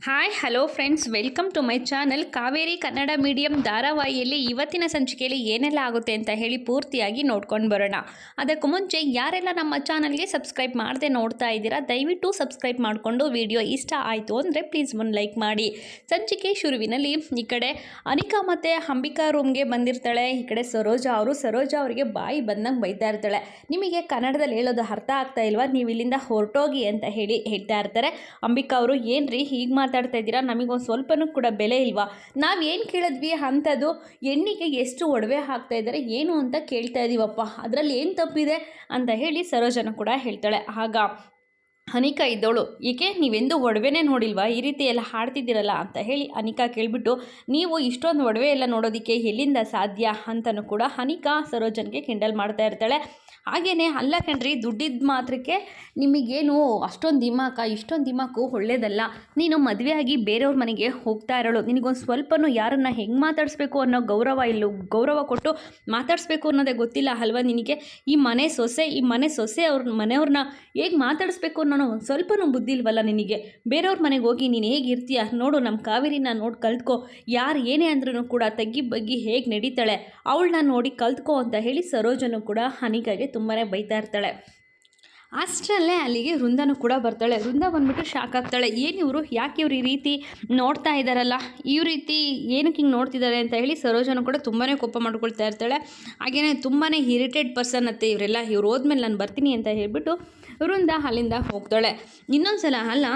Hi hello friends welcome to my channel Kaveri Kannada medium ಧಾರಾವಾಹಿಯಲ್ಲಿ ಇವತ್ತಿನ ಸಂಚಿಕೆಯಲ್ಲಿ ಏನೆಲ್ಲ ಆಗುತ್ತೆ ಅಂತ ಹೇಳಿ ಪೂರ್ತಿಯಾಗಿ ನೋಡ್ಕೊಂಡು ಬರೋಣ ಅದಕ್ಕೂ ಮುಂಚೆ ಯಾರೆಲ್ಲ ನಮ್ಮ ಚಾನಲ್ಗೆ ಸಬ್ಸ್ಕ್ರೈಬ್ ಮಾಡದೆ ನೋಡ್ತಾ ಇದ್ದೀರಾ ದಯವಿಟ್ಟು ಸಬ್ಸ್ಕ್ರೈಬ್ ಮಾಡಿಕೊಂಡು ವಿಡಿಯೋ ಇಷ್ಟ ಆಯಿತು ಅಂದರೆ ಪ್ಲೀಸ್ ಒಂದು ಲೈಕ್ ಮಾಡಿ ಸಂಚಿಕೆ ಶುರುವಿನಲ್ಲಿ ಈ ಕಡೆ ಅನಿಕಾ ಮತ್ತು ಅಂಬಿಕಾ ರೂಮ್ಗೆ ಬಂದಿರ್ತಾಳೆ ಈ ಕಡೆ ಸರೋಜಾ ಅವರು ಸರೋಜಾ ಅವರಿಗೆ ಬಾಯಿ ಬಂದಂಗೆ ಬೈತಾ ಇರ್ತಾಳೆ ನಿಮಗೆ ಕನ್ನಡದಲ್ಲಿ ಹೇಳೋದು ಅರ್ಥ ಆಗ್ತಾ ಇಲ್ವಾ ನೀವು ಇಲ್ಲಿಂದ ಹೊರಟೋಗಿ ಅಂತ ಹೇಳಿ ಹೇಳ್ತಾ ಇರ್ತಾರೆ ಅಂಬಿಕಾ ಅವರು ಏನ್ರಿ ಹೀಗೆ ಮಾತಾಡ್ತಾ ಇದ್ದೀರಾ? ನಮಗೊಂದು ಸ್ವಲ್ಪನೂ ಕೂಡ ಬೆಲೆ ಇಲ್ವಾ? ನಾವು ಏನು ಕೇಳಿದ್ವಿ ಅಂಥದ್ದು ಹೆಣ್ಣಿಗೆ ಎಷ್ಟು ಒಡವೆ ಹಾಕ್ತಾ ಇದ್ದಾರೆ, ಏನು ಅಂತ ಕೇಳ್ತಾ ಇದ್ದೀವಪ್ಪ ಅದರಲ್ಲಿ ಏನು ತಪ್ಪಿದೆ ಅಂತ ಹೇಳಿ ಸರೋಜನ ಕೂಡ ಹೇಳ್ತಾಳೆ. ಆಗ, ಅನಿಕಾ ಇದ್ದವಳು ಏಕೆ ನೀವೆಂದು ಒಡವೆನೇ ನೋಡಿಲ್ವಾ? ಈ ರೀತಿ ಎಲ್ಲ ಹಾಡ್ತಿದ್ದೀರಲ್ಲ ಅಂತ ಹೇಳಿ ಅನಿಕಾ ಕೇಳಿಬಿಟ್ಟು, ನೀವು ಇಷ್ಟೊಂದು ಒಡವೆ ಎಲ್ಲ ನೋಡೋದಕ್ಕೆ ಎಲ್ಲಿಂದ ಸಾಧ್ಯ? ಅಂತಲೂ ಕೂಡ ಅನಿಕಾ ಸರೋಜನ್ಗೆ ಕಿಂಡಲ್ ಮಾಡ್ತಾ ಇರ್ತಾಳೆ. ಹಾಗೇನೆ ಅಲ್ಲ ಕಣ್ರಿ ದುಡ್ಡಿದ್ದ ಮಾತ್ರಕ್ಕೆ ನಿಮಗೇನು ಅಷ್ಟೊಂದು ದಿಮಾಕ, ಇಷ್ಟೊಂದು ದಿಮಾಕು ಒಳ್ಳೇದಲ್ಲ. ನೀನು ಮದುವೆ ಆಗಿ ಬೇರೆಯವ್ರ ಮನೆಗೆ ಹೋಗ್ತಾ ಇರೋಳು. ನಿನಗೊಂದು ಸ್ವಲ್ಪನೂ ಯಾರನ್ನ ಹೆಂಗೆ ಮಾತಾಡಿಸ್ಬೇಕು ಅನ್ನೋ ಗೌರವ ಇಲ್ಲ, ಗೌರವ ಕೊಟ್ಟು ಮಾತಾಡಿಸ್ಬೇಕು ಅನ್ನೋದೇ ಗೊತ್ತಿಲ್ಲ ಅಲ್ವಾ ನಿನಗೆ? ಈ ಮನೆ ಸೊಸೆ, ಈ ಮನೆ ಸೊಸೆ ಅವ್ರ ಮನೆಯವ್ರನ್ನ ಹೇಗೆ ಮಾತಾಡಿಸ್ಬೇಕು ಅನ್ನೋ ಒಂದು ಸ್ವಲ್ಪನೂ ಬುದ್ಧಿ ಇಲ್ವಲ್ಲ ನಿನಗೆ? ಬೇರೆಯವ್ರ ಮನೆಗೆ ಹೋಗಿ ನೀನು ಹೇಗೆ ಇರ್ತೀಯ? ನೋಡು ನಮ್ಮ ಕಾವೇರಿನ ನೋಡಿ ಕಲ್ತ್ಕೋ ಯಾರು ಏನೇ ಅಂದ್ರೂ ಕೂಡ ತಗ್ಗಿ ಬಗ್ಗಿ ಹೇಗೆ ನಡೀತಾಳೆ? ಅವಳನ್ನ ನೋಡಿ ಕಲ್ತ್ಕೋ ಅಂತ ಹೇಳಿ ಸರೋಜನು ಕೂಡ ಅನಿಕಾಗೆ ತುಂಬಾ ಬೈತಾ ಇರ್ತಾಳೆ. ಅಷ್ಟರಲ್ಲೇ ಅಲ್ಲಿಗೆ ವೃಂದನು ಕೂಡ ಬರ್ತಾಳೆ. ವೃಂದ ಬಂದ್ಬಿಟ್ಟು ಶಾಕ್ ಆಗ್ತಾಳೆ. ಏನು ಇವರು? ಯಾಕೆ ಇವರು ಈ ರೀತಿ ನೋಡ್ತಾ ಇದ್ದಾರಲ್ಲ ಈ ರೀತಿ ಏನಕ್ಕೆ ಹಿಂಗೆ ನೋಡ್ತಿದ್ದಾರೆ ಅಂತ ಹೇಳಿ ಸರೋಜನು ಕೂಡ ತುಂಬಾ ಕೋಪ ಮಾಡ್ಕೊಳ್ತಾ ಇರ್ತಾಳೆ. ಹಾಗೆಯೇ ತುಂಬಾ ಇರಿಟೇಟ್ ಪರ್ಸನ್ ಅತ್ತೆ ಇವರೆಲ್ಲ. ಇವ್ರು ಹೋದ್ಮೇಲೆ ನಾನು ಬರ್ತೀನಿ ಅಂತ ಹೇಳಿಬಿಟ್ಟು ವೃಂದ ಅಲ್ಲಿಂದ ಹೋಗ್ತಾಳೆ. ಇನ್ನೊಂದು ಸಲ ಅಲ್ಲ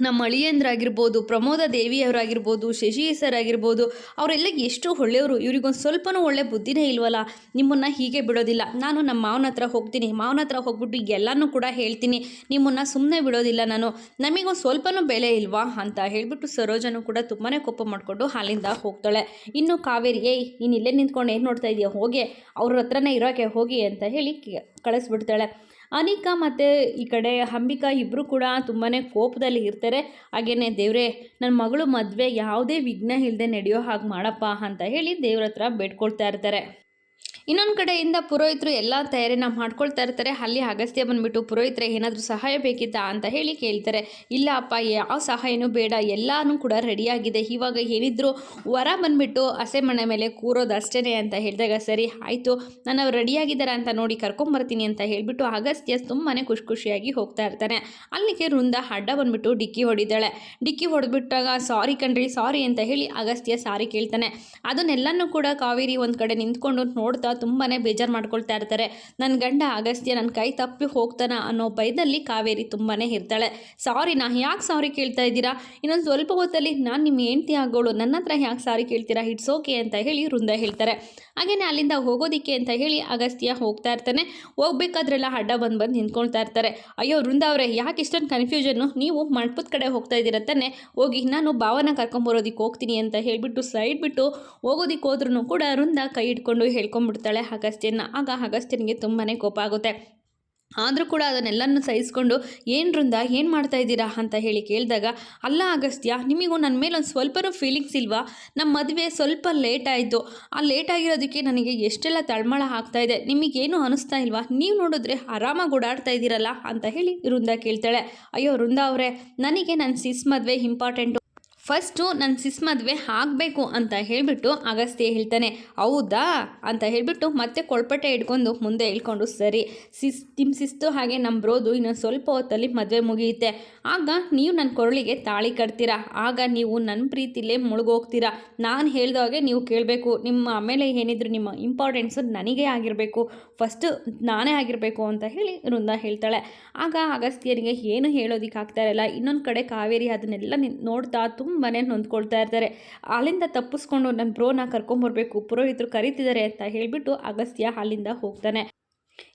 ನಮ್ಮ ಅಳಿಯಂದ್ರಾಗಿರ್ಬೋದು, ಪ್ರಮೋದ ದೇವಿಯವರಾಗಿರ್ಬೋದು, ಶಶಿ ಸರ್ ಆಗಿರ್ಬೋದು ಅವರೆಲ್ಲ ಎಷ್ಟು ಒಳ್ಳೆಯವರು. ಇವ್ರಿಗೊಂದು ಸ್ವಲ್ಪನೂ ಒಳ್ಳೆ ಬುದ್ಧಿನೇ ಇಲ್ವಲ್ಲ? ನಿಮ್ಮನ್ನು ಹೀಗೆ ಬಿಡೋದಿಲ್ಲ. ನಾನು ನಮ್ಮ ಮಾವನ ಹತ್ರ ಹೋಗ್ತೀನಿ. ಮಾವನ ಹತ್ರ ಹೋಗ್ಬಿಟ್ಟು ಎಲ್ಲನೂ ಕೂಡ ಹೇಳ್ತೀನಿ. ನಿಮ್ಮನ್ನು ಸುಮ್ಮನೆ ಬಿಡೋದಿಲ್ಲ ನಾನು. ನಮಗೊಂದು ಸ್ವಲ್ಪನೂ ಬೆಲೆ ಇಲ್ವಾ ಅಂತ ಹೇಳಿಬಿಟ್ಟು ಸರೋಜನು ಕೂಡ ತುಂಬಾ ಕೋಪ ಮಾಡಿಕೊಂಡು ಅಲ್ಲಿಂದ ಹೋಗ್ತಾಳೆ. ಇನ್ನು ಕಾವೇರಿ, ಏಯ್, ನೀನು ಇಲ್ಲೇ ನಿಂತ್ಕೊಂಡು ಏನು ನೋಡ್ತಾ ಇದೆಯಾ? ಹೋಗಿ. ಅವ್ರ ಹತ್ರನೇ ಇರೋಕೆ ಹೋಗಿ ಅಂತ ಹೇಳಿ ಕಳಿಸ್ಬಿಡ್ತಾಳೆ. ಅನಿಕಾ ಮತ್ತು ಈ ಕಡೆ ಅಂಬಿಕಾ ಇಬ್ಬರು ಕೂಡ ತುಂಬಾ ಕೋಪದಲ್ಲಿ ಇರ್ತಾರೆ. ಹಾಗೇನೆ ದೇವರೇ ನನ್ನ ಮಗಳು ಮದುವೆ ಯಾವುದೇ ವಿಘ್ನ ಇಲ್ಲದೆ ನಡೆಯೋ ಹಾಗೆ ಮಾಡಪ್ಪ ಅಂತ ಹೇಳಿ ದೇವ್ರ ಹತ್ರ ಬೇಡ್ಕೊಳ್ತಾ ಇರ್ತಾರೆ. ಇನ್ನೊಂದು ಕಡೆಯಿಂದ ಪುರೋಹಿತರು ಎಲ್ಲ ತಯಾರಿನ ಮಾಡ್ಕೊಳ್ತಾ ಇರ್ತಾರೆ. ಅಲ್ಲಿ ಅಗಸ್ತ್ಯ ಬಂದ್ಬಿಟ್ಟು ಪುರೋಹಿತರೆ ಏನಾದರೂ ಸಹಾಯ ಬೇಕಿತ್ತಾ ಅಂತ ಹೇಳಿ ಕೇಳ್ತಾರೆ. ಇಲ್ಲ ಅಪ್ಪ ಯಾವ ಸಹಾಯನೂ ಬೇಡ. ಎಲ್ಲನೂ ಕೂಡ ರೆಡಿಯಾಗಿದೆ ಇವಾಗ ಏನಿದ್ರು ವರ ಬಂದ್ಬಿಟ್ಟು ಹಸೆ ಮನೆ ಮೇಲೆ ಕೂರೋದು ಅಷ್ಟೇ ಅಂತ ಹೇಳಿದಾಗ, ಸರಿ ಆಯಿತು. ನಾನು ರೆಡಿಯಾಗಿದ್ದಾರೆ ಅಂತ ನೋಡಿ ಕರ್ಕೊಂಬರ್ತೀನಿ ಅಂತ ಹೇಳಿಬಿಟ್ಟು ಅಗಸ್ತ್ಯ ತುಂಬಾ ಖುಷಿ ಖುಷಿಯಾಗಿ ಹೋಗ್ತಾ ಇರ್ತಾನೆ. ಅಲ್ಲಿಗೆ ವೃಂದ ಅಡ್ಡ ಬಂದ್ಬಿಟ್ಟು ಡಿಕ್ಕಿ ಹೊಡಿದಾಳೆ. ಡಿಕ್ಕಿ ಹೊಡೆದ್ಬಿಟ್ಟಾಗ, ಸಾರಿ ಕಣ್ರಿ, ಸಾರಿ ಅಂತ ಹೇಳಿ ಅಗಸ್ತ್ಯ ಸಾರಿ ಕೇಳ್ತಾನೆ. ಅದನ್ನೆಲ್ಲನೂ ಕೂಡ ಕಾವೇರಿ ಒಂದು ಕಡೆ ನಿಂತ್ಕೊಂಡು ನೋಡ್ತಾ ತುಂಬಾ ಬೇಜಾರು ಮಾಡ್ಕೊಳ್ತಾ ಇರ್ತಾರೆ. ನನ್ನ ಗಂಡ ಅಗಸ್ತ್ಯ ನನ್ನ ಕೈ ತಪ್ಪಿ ಹೋಗ್ತಾನ ಅನ್ನೋ ಭಯದಲ್ಲಿ ಕಾವೇರಿ ತುಂಬಾ ಇರ್ತಾಳೆ. ಸಾರಿ, ನಾ ಯಾಕೆ ಸಾರಿ ಕೇಳ್ತಾ ಇದ್ದೀರಾ? ಇನ್ನೊಂದು ಸ್ವಲ್ಪ ಹೊತ್ತಲ್ಲಿ ನಾನು ನಿಮ್ಮ ಹೆಂಡತಿ ಆಗೋಳು, ನನ್ನ ಹತ್ರ ಯಾಕೆ ಸಾರಿ ಕೇಳ್ತೀರಾ? ಇಟ್ಸ್ ಓಕೆ ಅಂತ ಹೇಳಿ ವೃಂದ ಹೇಳ್ತಾರೆ. ಹಾಗೆಯೇ ಅಲ್ಲಿಂದ ಹೋಗೋದಿಕ್ಕೆ ಅಂತ ಹೇಳಿ ಅಗಸ್ತ್ಯ ಹೋಗ್ತಾ ಇರ್ತಾನೆ. ಹೋಗ್ಬೇಕಾದ್ರೆಲ್ಲ ಅಡ್ಡ ಬಂದು ಬಂದು ನಿಂತ್ಕೊಳ್ತಾ ಇರ್ತಾರೆ. ಅಯ್ಯೋ ವೃಂದ ಅವರೇ, ಯಾಕೆ ಇಷ್ಟೊಂದು ಕನ್ಫ್ಯೂಷನ್ನು ನೀವು ಮಣ್ಪದ ಕಡೆ ಹೋಗ್ತಾ ಇದ್ದೀರ ತಾನೆ. ಹೋಗಿ ನಾನು ಭಾವನ ಕರ್ಕೊಂಬರೋದಕ್ಕೆ ಹೋಗ್ತೀನಿ ಅಂತ ಹೇಳಿಬಿಟ್ಟು ಸೈಡ್ ಬಿಟ್ಟು ಹೋಗೋದಿಕ್ಕೆ ಹೋದ್ರೂ ಕೂಡ ವೃಂದ ಕೈ ಇಟ್ಕೊಂಡು ಹೇಳ್ಕೊಂಡ್ಬಿಡ್ತಾಳೆ ಅಗಸ್ತ್ಯನ ಆಗ ಅಗಸ್ತ್ಯನಿಗೆ ತುಂಬಾ ಕೋಪ ಆಗುತ್ತೆ. ಆದರೂ ಕೂಡ ಅದನ್ನೆಲ್ಲನೂ ಸಹಿಸ್ಕೊಂಡು, ಏನು ವೃಂದ, ಏನು ಮಾಡ್ತಾ ಇದ್ದೀರಾ? ಅಂತ ಹೇಳಿ ಕೇಳಿದಾಗ, ಅಲ್ಲ ಅಗಸ್ತ್ಯ, ನಿಮಗೂ ನನ್ನ ಮೇಲೆ ಒಂದು ಸ್ವಲ್ಪನೂ ಫೀಲಿಂಗ್ಸ್ ಇಲ್ವಾ? ನಮ್ಮ ಮದುವೆ ಸ್ವಲ್ಪ ಲೇಟ್ ಆಯಿತು. ಆ ಲೇಟ್ ಆಗಿರೋದಕ್ಕೆ ನನಗೆ ಎಷ್ಟೆಲ್ಲ ತಳಮಳ ಆಗ್ತಾ ಇದೆ. ನಿಮಗೇನು ಅನಿಸ್ತಾ ಇಲ್ವಾ? ನೀವು ನೋಡಿದ್ರೆ ಆರಾಮಾಗಿ ಓಡಾಡ್ತಾ ಇದ್ದೀರಲ್ಲ? ಅಂತ ಹೇಳಿ ವೃಂದ ಕೇಳ್ತಾಳೆ. ಅಯ್ಯೋ ವೃಂದ ಅವರೇ, ನನಗೆ ನನ್ನ ಸಿಸ್ ಮದುವೆ ಇಂಪಾರ್ಟೆಂಟು ಫಸ್ಟು ನನ್ನ ಸಿಸ್ ಮದುವೆ ಆಗಬೇಕು ಅಂತ ಹೇಳಿಬಿಟ್ಟು ಅಗಸ್ತ್ಯ ಹೇಳ್ತಾನೆ, ಹೌದಾ? ಅಂತ ಹೇಳಿಬಿಟ್ಟು ಮತ್ತೆ ಕೊಳ್ಪಟ್ಟೆ ಇಟ್ಕೊಂಡು ಮುಂದೆ ಹೇಳ್ಕೊಂಡು, ಸರಿ, ಸಿಸ್ ನಿಮ್ಮ ಸಿಸ್ತು ಹಾಗೆ ನಮ್ಮ ಬ್ರೋದು ಇನ್ನೊಂದು ಸ್ವಲ್ಪ ಹೊತ್ತಲ್ಲಿ ಮದುವೆ ಮುಗಿಯುತ್ತೆ. ಆಗ ನೀವು ನನ್ನ ಕೊರಳಿಗೆ ತಾಳಿ ಕಟ್ತೀರಾ? ಆಗ ನೀವು ನನ್ನ ಪ್ರೀತಿಲೇ ಮುಳುಗೋಗ್ತೀರಾ? ನಾನು ಹೇಳ್ದಾಗೆ ನೀವು ಕೇಳಬೇಕು. ನಿಮ್ಮ ಆಮೇಲೆ ಏನಿದ್ರು ನಿಮ್ಮ ಇಂಪಾರ್ಟೆನ್ಸು ನನಗೇ ಆಗಿರಬೇಕು. ಫಸ್ಟು ನಾನೇ ಆಗಿರಬೇಕು ಅಂತ ಹೇಳಿ ವೃಂದ ಹೇಳ್ತಾಳೆ. ಆಗ ಅಗಸ್ತ್ಯನಿಗೆ ಏನು ಹೇಳೋದಿಕ್ಕೆ ಆಗ್ತಾ ಇರಲ್ಲ. ಇನ್ನೊಂದು ಕಡೆ ಕಾವೇರಿ ಅದನ್ನೆಲ್ಲ ನಿನ್ ನೋಡ್ತಾ ತುಂಬಾ ನೊಂದ್ಕೊಳ್ತಾ ಇರ್ತಾರೆ. ಅಲ್ಲಿಂದ ತಪ್ಪಿಸ್ಕೊಂಡು ನನ್ನ ಬ್ರೋನ ಕರ್ಕೊಂಬರ್ಬೇಕು ಪುರೋಹಿತರು ಕರೀತಿದ್ದಾರೆ ಅಂತ ಹೇಳಿಬಿಟ್ಟು ಅಗಸ್ತ್ಯ ಅಲ್ಲಿಂದ ಹೋಗ್ತಾನೆ.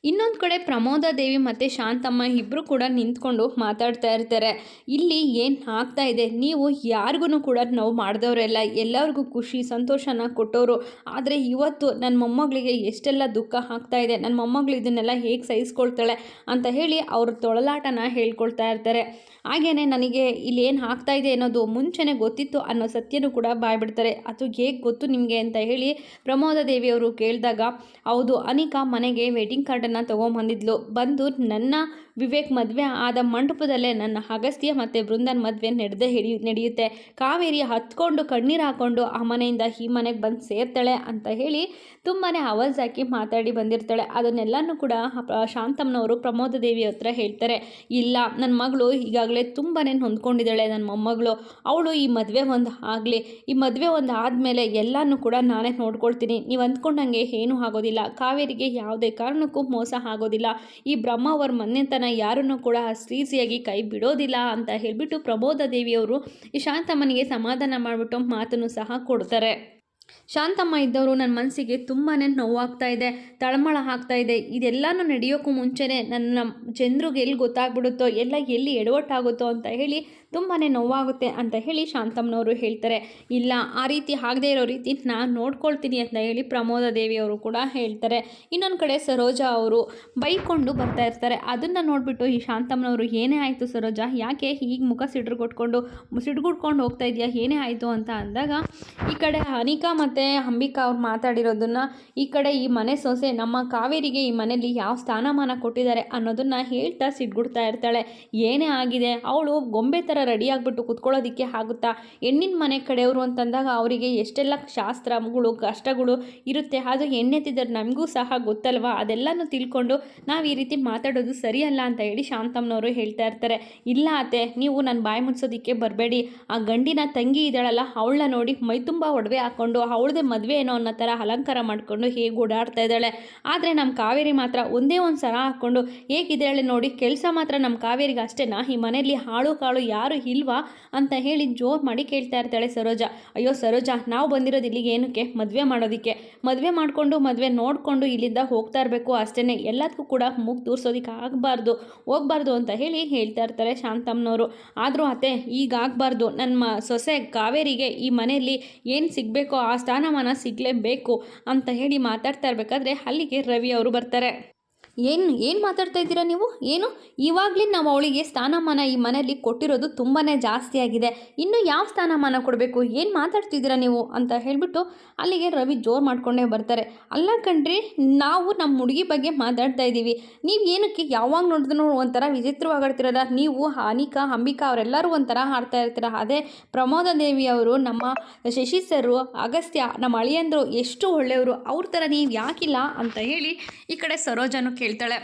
ಇನ್ನೊಂದು ಕಡೆ ಪ್ರಮೋದ ದೇವಿ ಮತ್ತು ಶಾಂತಮ್ಮ ಇಬ್ಬರು ಕೂಡ ನಿಂತ್ಕೊಂಡು ಮಾತಾಡ್ತಾ ಇರ್ತಾರೆ. ಇಲ್ಲಿ ಏನು ಆಗ್ತಾ ಇದೆ? ನೀವು ಯಾರಿಗೂ ಕೂಡ ನೋವು ಮಾಡಿದವರೆಲ್ಲ ಎಲ್ಲರಿಗೂ ಖುಷಿ, ಸಂತೋಷನ ಕೊಟ್ಟವರು. ಆದರೆ ಇವತ್ತು ನನ್ನ ಮೊಮ್ಮಗಳಿಗೆ ಎಷ್ಟೆಲ್ಲ ದುಃಖ ಆಗ್ತಾ ಇದೆ? ನನ್ನ ಮೊಮ್ಮಗಳು ಇದನ್ನೆಲ್ಲ ಹೇಗೆ ಸಹಿಸ್ಕೊಳ್ತಾಳೆ ಅಂತ ಹೇಳಿ ಅವ್ರ ತೊಳಲಾಟನ ಹೇಳ್ಕೊಳ್ತಾ ಇರ್ತಾರೆ. ಹಾಗೆಯೇ ನನಗೆ ಇಲ್ಲಿ ಏನು ಆಗ್ತಾ ಇದೆ ಅನ್ನೋದು ಮುಂಚೆನೇ ಗೊತ್ತಿತ್ತು ಅನ್ನೋ ಸತ್ಯನೂ ಕೂಡ ಬಾಯ್ಬಿಡ್ತಾರೆ. ಅದು ಹೇಗೆ ಗೊತ್ತು ನಿಮಗೆ ಅಂತ ಹೇಳಿ ಪ್ರಮೋದ ದೇವಿಯವರು ಕೇಳಿದಾಗ, ಹೌದು, ಅನಿಕಾ ಮನೆಗೆ ವೆಡ್ಡಿಂಗ್ ಕಾರ್ಡನ್ನು ತೊಗೊಂಬಂದಿದ್ಲು. ಬಂದು ನನ್ನ ವಿವೇಕ್ ಮದುವೆ ಆದ ಮಂಟಪದಲ್ಲೇ ನನ್ನ ಅಗಸ್ತ್ಯ ಮತ್ತು ಬೃಂದನ್ ಮದುವೆ ನಡೆದೇ ಹಿಡಿ, ನಡೆಯುತ್ತೆ. ಕಾವೇರಿ ಹತ್ಕೊಂಡು ಕಣ್ಣೀರು ಹಾಕ್ಕೊಂಡು ಆ ಮನೆಯಿಂದ ಈ ಮನೆಗೆ ಬಂದು ಸೇರ್ತಾಳೆ ಅಂತ ಹೇಳಿ ತುಂಬಾ ಅವಾಜ್ ಹಾಕಿ ಮಾತಾಡಿ ಬಂದಿರ್ತಾಳೆ. ಅದನ್ನೆಲ್ಲನೂ ಕೂಡ ಶಾಂತಮ್ಮನವರು ಪ್ರಮೋದ ದೇವಿ ಹತ್ರ ಹೇಳ್ತಾರೆ. ಇಲ್ಲ ನನ್ನ ಮಗಳು ಈಗಾಗಲೇ ತುಂಬಾ ಹೊಂದ್ಕೊಂಡಿದ್ದಾಳೆ ನನ್ನ ಮೊಮ್ಮಗಳು. ಅವಳು ಈ ಮದುವೆ ಒಂದು ಆಗಲಿ. ಈ ಮದುವೆ ಒಂದು ಆದಮೇಲೆ ಎಲ್ಲನೂ ಕೂಡ ನಾನೇ ನೋಡ್ಕೊಳ್ತೀನಿ. ನೀವು ಅಂದ್ಕೊಂಡಂಗೆ ಏನೂ ಆಗೋದಿಲ್ಲ. ಕಾವೇರಿಗೆ ಯಾವುದೇ ಕಾರಣಕ್ಕೂ ಮೋಸ ಆಗೋದಿಲ್ಲ. ಈ ಬ್ರಹ್ಮ ಅವರ ಮನೆತನ ಯಾರನ್ನೂ ಕೂಡ ಅಷ್ಟು ಈಸಿಯಾಗಿ ಕೈ ಬಿಡೋದಿಲ್ಲ ಅಂತ ಹೇಳಿಬಿಟ್ಟು ಪ್ರಬೋಧ ದೇವಿಯವರು ಈ ಶಾಂತಮ್ಮನಿಗೆ ಸಮಾಧಾನ ಮಾಡಿಬಿಟ್ಟು ಮಾತನ್ನು ಸಹ ಕೊಡ್ತಾರೆ. ಶಾಂತಮ್ಮ ಇದ್ದವರು ನನ್ನ ಮನಸ್ಸಿಗೆ ತುಂಬಾ ನೋವಾಗ್ತಾ ಇದೆ, ತಳಮಳ ಆಗ್ತಾ ಇದೆ. ಇದೆಲ್ಲನೂ ನಡೆಯೋಕ್ಕೂ ಮುಂಚೆನೇ ನನ್ನ ಜನರಿಗೆ ಎಲ್ಲಿ ಗೊತ್ತಾಗ್ಬಿಡುತ್ತೋ, ಎಲ್ಲ ಎಲ್ಲಿ ಎಡವಟ್ಟಾಗುತ್ತೋ ಅಂತ ಹೇಳಿ ತುಂಬಾ ನೋವಾಗುತ್ತೆ ಅಂತ ಹೇಳಿ ಶಾಂತಮ್ಮನವರು ಹೇಳ್ತಾರೆ. ಇಲ್ಲ, ಆ ರೀತಿ ಆಗದೇ ಇರೋ ರೀತಿ ನಾನು ನೋಡ್ಕೊಳ್ತೀನಿ ಅಂತ ಹೇಳಿ ಪ್ರಮೋದ ದೇವಿಯವರು ಕೂಡ ಹೇಳ್ತಾರೆ. ಇನ್ನೊಂದು ಕಡೆ ಸರೋಜಾ ಅವರು ಬೈಕೊಂಡು ಬರ್ತಾ ಇರ್ತಾರೆ. ಅದನ್ನು ನೋಡಿಬಿಟ್ಟು ಈ ಶಾಂತಮ್ಮನವರು, ಏನೇ ಆಯಿತು ಸರೋಜಾ? ಯಾಕೆ ಹೀಗೆ ಮುಖ ಸಿಡ್ರು ಕೊಟ್ಕೊಂಡು ಸಿಡ್ಗುಡ್ಕೊಂಡು ಹೋಗ್ತಾ ಇದೆಯಾ? ಏನೇ ಆಯಿತು ಅಂತ ಅಂದಾಗ, ಈ ಕಡೆ ಅನಿಕಾ ಮತ್ತು ಅಂಬಿಕಾ ಅವ್ರು ಮಾತಾಡಿರೋದನ್ನು, ಈ ಕಡೆ ಈ ಮನೆ ಸೊಸೆ ನಮ್ಮ ಕಾವೇರಿಗೆ ಈ ಮನೆಯಲ್ಲಿ ಯಾವ ಸ್ಥಾನಮಾನ ಕೊಟ್ಟಿದ್ದಾರೆ ಅನ್ನೋದನ್ನು ಹೇಳ್ತಾ ಸಿಡ್ಗುಡ್ತಾ ಇರ್ತಾಳೆ. ಏನೇ ಆಗಿದೆ? ಅವಳು ಗೊಂಬೆ ಥರ ರೆಡಿ ಆಗಿಬಿಟ್ಟು ಕುತ್ಕೊಳ್ಳೋದಕ್ಕೆ ಆಗುತ್ತಾ? ಹೆಣ್ಣಿನ ಮನೆ ಕಡೆಯವರು ಅಂತಂದಾಗ ಅವರಿಗೆ ಎಷ್ಟೆಲ್ಲ ಶಾಸ್ತ್ರಗಳು ಕಷ್ಟಗಳು ಇರುತ್ತೆ. ಅದು ಹೆಣ್ಣೆತ್ತಿದ್ದಾರೆ ನಮಗೂ ಸಹ ಗೊತ್ತಲ್ವಾ? ಅದೆಲ್ಲನೂ ತಿಳ್ಕೊಂಡು ನಾವು ಈ ರೀತಿ ಮಾತಾಡೋದು ಸರಿಯಲ್ಲ ಅಂತ ಹೇಳಿ ಶಾಂತಮ್ಮನವರು ಹೇಳ್ತಾ ಇರ್ತಾರೆ. ಇಲ್ಲ ಅತ್ತೆ, ನೀವು ನನ್ನ ಬಾಯಿ ಮುಚ್ಚೋದಕ್ಕೆ ಬರಬೇಡಿ. ಆ ಗಂಡಿನ ತಂಗಿ ಇದ್ದಾಳಲ್ಲ, ಅವಳನ್ನ ನೋಡಿ ಮೈ ತುಂಬ ಒಡವೆ ಹಾಕ್ಕೊಂಡು ಅವಳದೇ ಮದುವೆ ಏನೋ ಅನ್ನೋ ಥರ ಅಲಂಕಾರ ಮಾಡಿಕೊಂಡು ಹೇಗೆ ಓಡಾಡ್ತಾ ಇದ್ದಾಳೆ. ಆದರೆ ನಮ್ಮ ಕಾವೇರಿ ಮಾತ್ರ ಒಂದೇ ಒಂದು ಸರ ಹಾಕ್ಕೊಂಡು ಹೇಗಿದ್ದಾಳೆ ನೋಡಿ, ಕೆಲಸ ಮಾತ್ರ ನಮ್ಮ ಕಾವೇರಿಗೆ ಅಷ್ಟೇನಾ? ಈ ಮನೆಯಲ್ಲಿ ಹಾಳು ಕಾಳು ಯಾರು ಇಲ್ವಾ ಅಂತ ಹೇಳಿ ಜೋರು ಮಾಡಿ ಕೇಳ್ತಾ ಇರ್ತಾಳೆ ಸರೋಜಾ. ಅಯ್ಯೋ ಸರೋಜಾ, ನಾವು ಬಂದಿರೋದು ಇಲ್ಲಿಗೆ ಏನಕ್ಕೆ? ಮದುವೆ ಮಾಡೋದಕ್ಕೆ. ಮದುವೆ ಮಾಡಿಕೊಂಡು, ಮದುವೆ ನೋಡಿಕೊಂಡು ಇಲ್ಲಿಂದ ಹೋಗ್ತಾ ಇರಬೇಕು ಅಷ್ಟೇ ಎಲ್ಲದಕ್ಕೂ ಕೂಡ ಮುಗ್ ತೋರಿಸೋದಕ್ಕೆ ಆಗಬಾರ್ದು. ಹೋಗ್ಬಾರ್ದು ಅಂತ ಹೇಳಿ ಹೇಳ್ತಾ ಇರ್ತಾರೆ ಶಾಂತಮ್ಮನವರು. ಆದರೂ ಅತ್ತೆ, ಈಗ ಆಗಬಾರ್ದು. ನನ್ನ ಮ ಸೊಸೆ ಕಾವೇರಿಗೆ ಈ ಮನೆಯಲ್ಲಿ ಏನು ಸಿಗಬೇಕೋ ಆ ಸ್ಥಾನಮಾನ ಸಿಗಲೇಬೇಕು ಅಂತ ಹೇಳಿ ಮಾತಾಡ್ತಾ ಇರಬೇಕಾದ್ರೆ ಅಲ್ಲಿಗೆ ರವಿ ಅವರು ಬರ್ತಾರೆ. ಏನು ಏನು ಮಾತಾಡ್ತಾ ಇದ್ದೀರಾ ನೀವು? ಏನು? ಇವಾಗಲೇ ನಾವು ಅವಳಿಗೆ ಸ್ಥಾನಮಾನ ಈ ಮನೆಯಲ್ಲಿ ಕೊಟ್ಟಿರೋದು ತುಂಬಾ ಜಾಸ್ತಿ ಆಗಿದೆ. ಇನ್ನು ಯಾವ ಸ್ಥಾನಮಾನ ಕೊಡಬೇಕು? ಏನು ಮಾತಾಡ್ತಿದ್ದೀರಾ ನೀವು? ಅಂತ ಹೇಳಿಬಿಟ್ಟು ಅಲ್ಲಿಗೆ ರವಿ ಜೋರು ಮಾಡ್ಕೊಂಡೇ ಬರ್ತಾರೆ. ಅಲ್ಲ ಕಣ್ರಿ, ನಾವು ನಮ್ಮ ಹುಡುಗಿ ಬಗ್ಗೆ ಮಾತಾಡ್ತಾ ಇದ್ದೀವಿ. ನೀವು ಏನಕ್ಕೆ ಯಾವಾಗ ನೋಡಿದ್ರು ಒಂಥರ ವಿಚಿತ್ರವಾಗಾಡ್ತಿರಲ್ಲ ನೀವು, ಅನಿಕಾ, ಅಂಬಿಕಾ ಅವರೆಲ್ಲರೂ ಒಂಥರ ಹಾಡ್ತಾ ಇರ್ತೀರ? ಅದೇ ಪ್ರಮೋದ ದೇವಿ ಅವರು, ನಮ್ಮ ಶಶಿ ಸರು ಅಗಸ್ತ್ಯ, ನಮ್ಮ ಅಳಿಯಂದರು ಎಷ್ಟು ಒಳ್ಳೆಯವರು. ಅವ್ರ ಥರ ನೀವು ಯಾಕಿಲ್ಲ ಅಂತ ಹೇಳಿ ಈ ಕಡೆ ಸರೋಜನು ಕೇಳ್ತಾಳೆ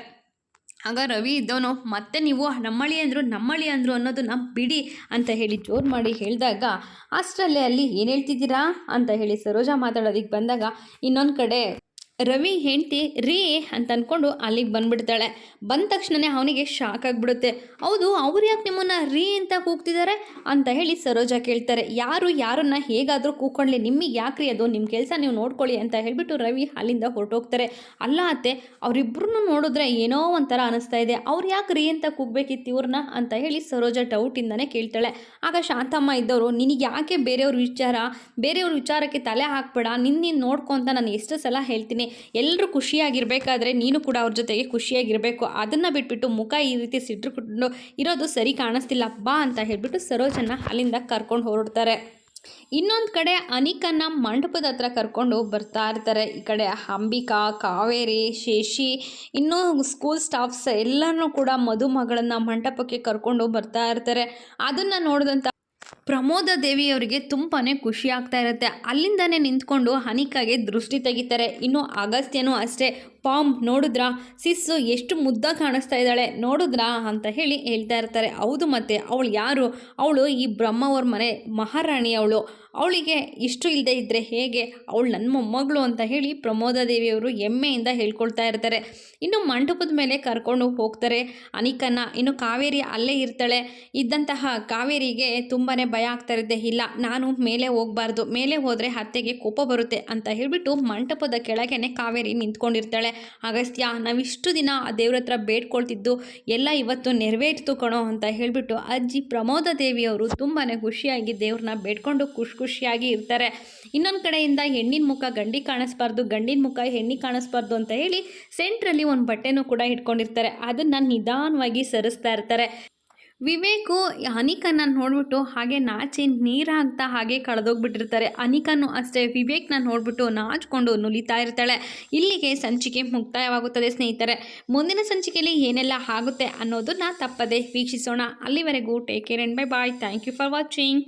ಆಗ ರವಿ ಇದ್ದವನು, ಮತ್ತೆ ನೀವು ನಮ್ಮಳಿ ಅಂದರು ನಮ್ಮಳಿ ಅಂದರು ಅನ್ನೋದನ್ನ ಬಿಡಿ ಅಂತ ಹೇಳಿ ಜೋರು ಮಾಡಿ ಹೇಳಿದಾಗ ಅಷ್ಟರಲ್ಲೇ ಅಲ್ಲಿ ಏನು ಹೇಳ್ತಿದ್ದೀರಾ? ಅಂತ ಹೇಳಿ ಸರೋಜಾ ಮಾತಾಡೋದಕ್ಕೆ ಬಂದಾಗ, ಇನ್ನೊಂದು ಕಡೆ ರವಿ ಹೆಂಡ್ತಿ ರೀ ಅಂತ ಅಂದ್ಕೊಂಡು ಅಲ್ಲಿಗೆ ಬಂದ್ಬಿಡ್ತಾಳೆ. ಬಂದ ತಕ್ಷಣನೇ ಅವನಿಗೆ ಶಾಕ್ ಆಗಿಬಿಡುತ್ತೆ. ಹೌದು, ಅವ್ರು ಯಾಕೆ ನಿಮ್ಮನ್ನ ರೀ ಅಂತ ಕೂಗ್ತಿದ್ದಾರೆ ಅಂತ ಹೇಳಿ ಸರೋಜ ಕೇಳ್ತಾರೆ. ಯಾರು, ಯಾರನ್ನ ಹೇಗಾದರೂ ಕೂಕೊಳ್ಳಿ ನಿಮಗೆ ಯಾಕ್ರಿ ಅದು? ನಿಮ್ಮ ಕೆಲಸ ನೀವು ನೋಡ್ಕೊಳ್ಳಿ ಅಂತ ಹೇಳಿಬಿಟ್ಟು ರವಿ ಅಲ್ಲಿಂದ ಹೊರಟೋಗ್ತಾರೆ. ಅಲ್ಲ ಅತ್ತೆ ಅವರಿಬ್ಬರನ್ನು ನೋಡಿದ್ರೆ ಏನೋ ಒಂಥರ ಅನಿಸ್ತಾ ಇದೆ. ಅವ್ರು ಯಾಕೆ ರೀ ಅಂತ ಕೂಗ್ಬೇಕಿತ್ತು ಇವ್ರನ್ನ ಅಂತ ಹೇಳಿ ಸರೋಜ ಡೌಟಿಂದನೇ ಕೇಳ್ತಾಳೆ. ಆಗ ಶಾಂತಮ್ಮ ಇದ್ದವರು, ನಿನಗೆ ಯಾಕೆ ಬೇರೆಯವ್ರ ವಿಚಾರ? ಬೇರೆಯವ್ರ ವಿಚಾರಕ್ಕೆ ತಲೆ ಹಾಕ್ಬೇಡ. ನಿನ್ನ ನೋಡ್ಕೊಂತ ನಾನು ಎಷ್ಟು ಸಲ ಹೇಳ್ತೀನಿ. ಎಲ್ಲರೂ ಖುಷಿಯಾಗಿರಬೇಕಾದ್ರೆ ನೀನು ಕೂಡ ಅವ್ರ ಜೊತೆಗೆ ಖುಷಿಯಾಗಿರಬೇಕು. ಅದನ್ನು ಬಿಟ್ಬಿಟ್ಟು ಮುಖ ಈ ರೀತಿ ಸಿಟ್ಟುಕೊಂಡು ಇರೋದು ಸರಿ ಕಾಣಿಸ್ತಿಲ್ಲ, ಬಾ ಅಂತ ಹೇಳಿಬಿಟ್ಟು ಸರೋಜನ ಅಲ್ಲಿಂದ ಕರ್ಕೊಂಡು ಹೊರಡ್ತಾರೆ. ಇನ್ನೊಂದು ಕಡೆ ಅನಿಕನ್ನ ಮಂಟಪದ ಹತ್ರ ಕರ್ಕೊಂಡು ಬರ್ತಾ ಇರ್ತಾರೆ. ಈ ಕಡೆ ಅಂಬಿಕಾ, ಕಾವೇರಿ ಶೇಷಿ ಇನ್ನೂ ಸ್ಕೂಲ್ ಸ್ಟಾಫ್ಸ್ ಎಲ್ಲನೂ ಕೂಡ ಮದುಮಗಳನ್ನು ಮಂಟಪಕ್ಕೆ ಕರ್ಕೊಂಡು ಬರ್ತಾ ಇರ್ತಾರೆ. ಅದನ್ನು ನೋಡಿದಂಥ ಪ್ರಮೋದ ದೇವಿಯವರಿಗೆ ತುಂಬಾ ಖುಷಿ ಆಗ್ತಾ ಇರುತ್ತೆ. ಅಲ್ಲಿಂದನೇ ನಿಂತ್ಕೊಂಡು ಹನಿಕಾಗೆ ದೃಷ್ಟಿ ತೆಗಿತಾರೆ. ಇನ್ನು ಅಗಸ್ತ್ಯನೂ ಅಷ್ಟೇ. ಪಾಮ್ ನೋಡಿದ್ರಾ? ಸಿಸ್ಸು ಎಷ್ಟು ಮುದ್ದ ಕಾಣಿಸ್ತಾ ಇದ್ದಾಳೆ. ನೋಡಿದ್ರಾ? ಅಂತ ಹೇಳಿ ಹೇಳ್ತಾ ಇರ್ತಾರೆ. ಹೌದು ಮತ್ತೆ, ಅವಳು ಯಾರು? ಅವಳು ಈ ಬ್ರಹ್ಮವ್ರ ಮನೆ ಮಹಾರಾಣಿ ಅವಳು ಅವಳಿಗೆ ಇಷ್ಟು ಇಲ್ಲದೆ ಇದ್ದರೆ ಹೇಗೆ? ಅವಳು ನನ್ನ ಮೊಮ್ಮಗಳು ಅಂತ ಹೇಳಿ ಪ್ರಮೋದ ದೇವಿಯವರು ಹೆಮ್ಮೆಯಿಂದ ಹೇಳ್ಕೊಳ್ತಾ ಇರ್ತಾರೆ. ಇನ್ನು ಮಂಟಪದ ಮೇಲೆ ಕರ್ಕೊಂಡು ಹೋಗ್ತಾರೆ. ಅನಿಕನ್ನ ಇನ್ನು ಕಾವೇರಿ ಅಲ್ಲೇ ಇರ್ತಾಳೆ. ಇದ್ದಂತಹ ಕಾವೇರಿಗೆ ತುಂಬಾ ಭಯ ಆಗ್ತಾ ಇರುತ್ತೆ. ಇಲ್ಲ, ನಾನು ಮೇಲೆ ಹೋಗಬಾರ್ದು. ಮೇಲೆ ಹೋದರೆ ಅತ್ತೆಗೆ ಕೋಪ ಬರುತ್ತೆ ಅಂತ ಹೇಳಿಬಿಟ್ಟು ಮಂಟಪದ ಕೆಳಗೇನೆ ಕಾವೇರಿ ನಿಂತ್ಕೊಂಡಿರ್ತಾಳೆ. ಅಗಸ್ತ್ಯ ನಾವಿಷ್ಟು ದಿನ ಆ ದೇವ್ರ ಹತ್ರ ಬೇಡ್ಕೊಳ್ತಿದ್ದು ಎಲ್ಲ ಇವತ್ತು ನೆರವೇರಿತು ಕಣೋ ಅಂತ ಹೇಳಿಬಿಟ್ಟು ಅಜ್ಜಿ ಪ್ರಮೋದ ದೇವಿಯವರು ತುಂಬಾ ಖುಷಿಯಾಗಿ ದೇವ್ರನ್ನ ಬೇಡ್ಕೊಂಡು ಖುಷಿ ಖುಷಿಯಾಗಿ ಇರ್ತಾರೆ. ಇನ್ನೊಂದು ಕಡೆಯಿಂದ ಹೆಣ್ಣಿನ ಮುಖ ಗಂಡಿ ಕಾಣಿಸ್ಬಾರ್ದು, ಗಂಡಿನ ಮುಖ ಹೆಣ್ಣಿ ಕಾಣಿಸ್ಬಾರ್ದು ಅಂತ ಹೇಳಿ ಸೆಂಟ್ರಲ್ಲಿ ಒಂದು ಬಟ್ಟೆನೂ ಕೂಡ ಇಟ್ಕೊಂಡಿರ್ತಾರೆ. ಅದನ್ನು ನಿಧಾನವಾಗಿ ಸರಿಸ್ತಾ ಇರ್ತಾರೆ. ವಿವೇಕು ಅನಿಕನ್ನ ನೋಡ್ಬಿಟ್ಟು ಹಾಗೆ ನಾಚಿ ನೀರು ಹಾಕ್ತಾ ಹಾಗೆ ಕಳೆದೋಗ್ಬಿಟ್ಟಿರ್ತಾರೆ. ಅನಿಕನ್ನು ಅಷ್ಟೇ ವಿವೇಕ್ನ ನೋಡ್ಬಿಟ್ಟು ನಾಚಿಕೊಂಡು ನುಲಿತಾ ಇರ್ತಾಳೆ. ಇಲ್ಲಿಗೆ ಸಂಚಿಕೆ ಮುಕ್ತಾಯವಾಗುತ್ತದೆ ಸ್ನೇಹಿತರೆ. ಮುಂದಿನ ಸಂಚಿಕೆಯಲ್ಲಿ ಏನೆಲ್ಲ ಆಗುತ್ತೆ ಅನ್ನೋದನ್ನ ತಪ್ಪದೆ ವೀಕ್ಷಿಸೋಣ. ಅಲ್ಲಿವರೆಗೂ take care and bye bye thank you for watching